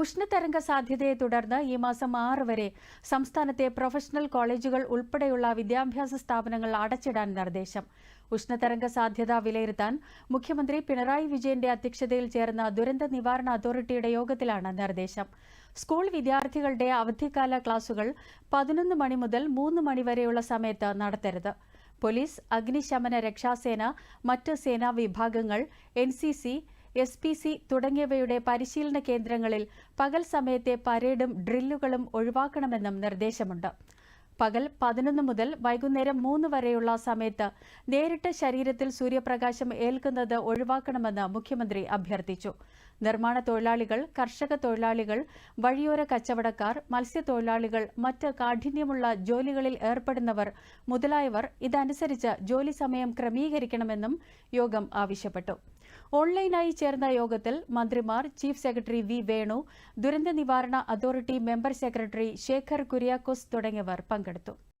ഉഷ്ണതരംഗ സാധ്യതയെ തുടർന്ന് ഈ മാസം ആറ് വരെ സംസ്ഥാനത്തെ പ്രൊഫഷണൽ കോളേജുകൾ ഉൾപ്പെടെയുള്ള വിദ്യാഭ്യാസ സ്ഥാപനങ്ങൾ അടച്ചിടാൻ നിർദ്ദേശം. ഉഷ്ണതരംഗ സാധ്യത വിലയിരുത്താൻ മുഖ്യമന്ത്രി പിണറായി വിജയന്റെ അധ്യക്ഷതയിൽ ചേർന്ന ദുരന്ത നിവാരണ അതോറിറ്റിയുടെ യോഗത്തിലാണ് നിർദ്ദേശം. സ്കൂൾ വിദ്യാർത്ഥികളുടെ അവധിക്കാല ക്ലാസുകൾ പതിനൊന്ന് മണി മുതൽ മൂന്ന് മണിവരെയുള്ള സമയത്ത് നടത്തരുത്. പോലീസ് അഗ്നിശമന രക്ഷാസേന മറ്റ് സേനാ വിഭാഗങ്ങൾ N C C S P C തുടങ്ങിയവയുടെ പരിശീലന കേന്ദ്രങ്ങളിൽ പകൽ സമയത്തെ പരേഡും ഡ്രില്ലുകളും ഒഴിവാക്കണമെന്നും നിർദ്ദേശമുണ്ട്. പകൽ പതിനൊന്ന് മുതൽ വൈകുന്നേരം മൂന്ന് വരെയുള്ള സമയത്ത് നേരിട്ട് ശരീരത്തിൽ സൂര്യപ്രകാശം ഏൽക്കുന്നത് ഒഴിവാക്കണമെന്ന് മുഖ്യമന്ത്രി അഭ്യർത്ഥിച്ചു. നിർമ്മാണ തൊഴിലാളികൾ കർഷക തൊഴിലാളികൾ വഴിയോര കച്ചവടക്കാർ മത്സ്യത്തൊഴിലാളികൾ മറ്റ് കാഠിന്യമുള്ള ജോലികളിൽ ഏർപ്പെടുന്നവർ മുതലായവർ ഇതനുസരിച്ച് ജോലി സമയം ക്രമീകരിക്കണമെന്നും യോഗം ആവശ്യപ്പെട്ടു. ഓൺലൈനായി ചേർന്ന യോഗത്തിൽ മന്ത്രിമാർ ചീഫ് സെക്രട്ടറി വി വേണു ദുരന്ത നിവാരണ authority member secretary Sekhar Kuriakose തുടങ്ങിയവർ പങ്കെടുത്തു.